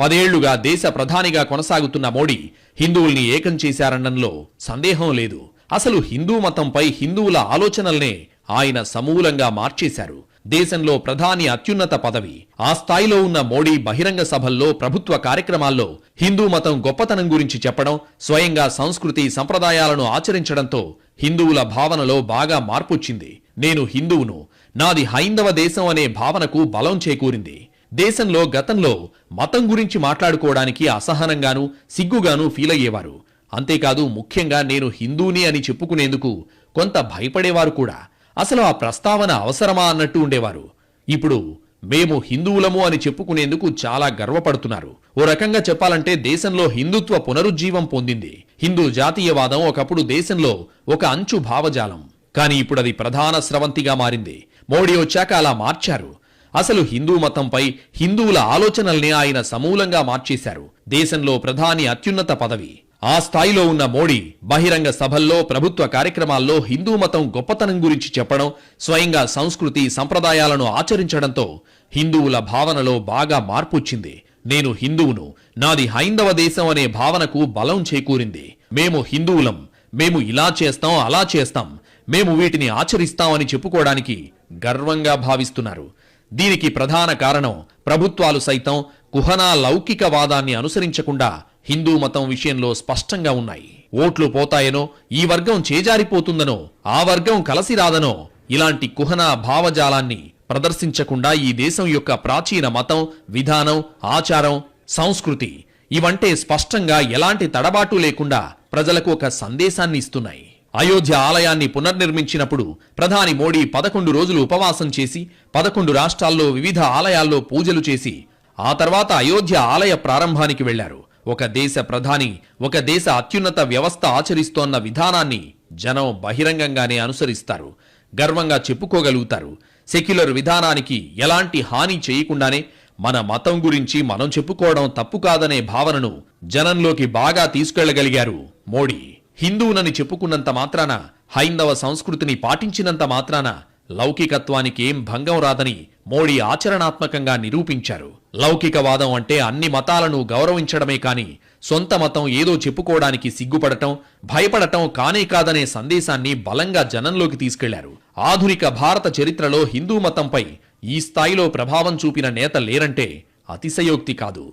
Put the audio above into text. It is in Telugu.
పదేళ్ళుగా దేశ ప్రధానిగా కొనసాగుతున్న మోడీ హిందువుల్ని ఏకం చేశారనడంలో సందేహం లేదు. అసలు హిందూ మతంపై హిందువుల ఆలోచనల్నే ఆయన సమూలంగా మార్చేశారు. దేశంలో ప్రధాని అత్యున్నత పదవి ఆ స్థాయిలో ఉన్న మోడీ బహిరంగ సభల్లో ప్రభుత్వ కార్యక్రమాల్లో హిందూ మతం గొప్పతనం గురించి చెప్పడం స్వయంగా సంస్కృతి సంప్రదాయాలను ఆచరించడంతో హిందువుల భావనలో బాగా మార్పొచ్చింది. నేను హిందువును నాది హైందవ దేశం అనే భావనకు బలం చేకూరింది. దేశంలో గతంలో మతం గురించి మాట్లాడుకోవడానికి అసహనంగాను సిగ్గుగాను ఫీల్ అయ్యేవారు. అంతేకాదు ముఖ్యంగా నేను హిందూని అని చెప్పుకునేందుకు కొంత భయపడేవారు కూడా. అసలు ఆ ప్రస్తావన అవసరమా అన్నట్టు ఉండేవారు. ఇప్పుడు మేము హిందువులము అని చెప్పుకునేందుకు చాలా గర్వపడుతున్నారు. ఓ రకంగా చెప్పాలంటే దేశంలో హిందుత్వ పునరుజ్జీవం పొందింది. హిందూ జాతీయవాదం ఒకప్పుడు దేశంలో ఒక అంచు భావజాలం. కానీ ఇప్పుడు అది ప్రధాన స్రవంతిగా మారింది. మోడీ వచ్చాక అలా మార్చారు. అసలు హిందూ మతంపై హిందువుల ఆలోచనల్ని ఆయన సమూలంగా మార్చేశారు. దేశంలో ప్రధాని అత్యున్నత పదవి. ఆ స్థాయిలో ఉన్న మోడీ బహిరంగ సభల్లో ప్రభుత్వ కార్యక్రమాల్లో హిందూ మతం గొప్పతనం గురించి చెప్పడం స్వయంగా సంస్కృతి సంప్రదాయాలను ఆచరించడంతో హిందువుల భావనలో బాగా మార్పొచ్చింది. నేను హిందువును నాది హైందవ దేశం అనే భావనకు బలం చేకూరింది. మేము హిందువులం. మేము ఇలా చేస్తాం అలా చేస్తాం. మేము వీటిని ఆచరిస్తామని చెప్పుకోవడానికి గర్వంగా భావిస్తున్నారు. దీనికి ప్రధాన కారణం ప్రభుత్వాలు సైతం కుహనా లౌకికవాదాన్ని అనుసరించకుండా హిందూ మతం విషయంలో స్పష్టంగా ఉన్నాయి. ఓట్లు పోతాయనో ఈ వర్గం చేజారిపోతుందనో ఆ వర్గం కలసి రాదనో ఇలాంటి కుహనా భావజాలాన్ని ప్రదర్శించకుండా ఈ దేశం యొక్క ప్రాచీన మతం విధానం ఆచారం సంస్కృతి ఇవంటే స్పష్టంగా ఎలాంటి తడబాటు లేకుండా ప్రజలకు ఒక సందేశాన్ని ఇస్తున్నాయి. అయోధ్య ఆలయాన్ని పునర్నిర్మించినప్పుడు ప్రధాని మోడీ పదకొండు రోజులు ఉపవాసం చేసి పదకొండు రాష్ట్రాల్లో వివిధ ఆలయాల్లో పూజలు చేసి ఆ తర్వాత అయోధ్య ఆలయ ప్రారంభానికి వెళ్ళారు. ఒక దేశ ప్రధాని ఒక దేశ అత్యున్నత వ్యవస్థ ఆచరిస్తోన్న విధానాన్ని జనం బహిరంగంగానే అనుసరిస్తారు. గర్వంగా చెప్పుకోగలుగుతారు. సెక్యులర్ విధానానికి ఎలాంటి హాని చేయకుండానే మన మతం గురించి మనం చెప్పుకోవడం తప్పు కాదనే భావనను జనంలోకి బాగా తీసుకెళ్ళగలిగారు మోడీ. హిందువునని చెప్పుకున్నంత మాత్రాన హైందవ సంస్కృతిని పాటించినంత మాత్రాన లౌకికత్వానికి ఏం భంగం రాదని మోడీ ఆచరణాత్మకంగా నిరూపించారు. లౌకికవాదం అంటే అన్ని మతాలను గౌరవించడమే కాని సొంత మతం ఏదో చెప్పుకోవడానికి సిగ్గుపడటం భయపడటం కానే కాదనే సందేశాన్ని బలంగా జనంలోకి తీసుకెళ్ళారు. ఆధునిక భారత చరిత్రలో హిందూ మతంపై ఈ స్థాయిలో ప్రభావం చూపిన నేత లేరంటే అతిశయోక్తి కాదు.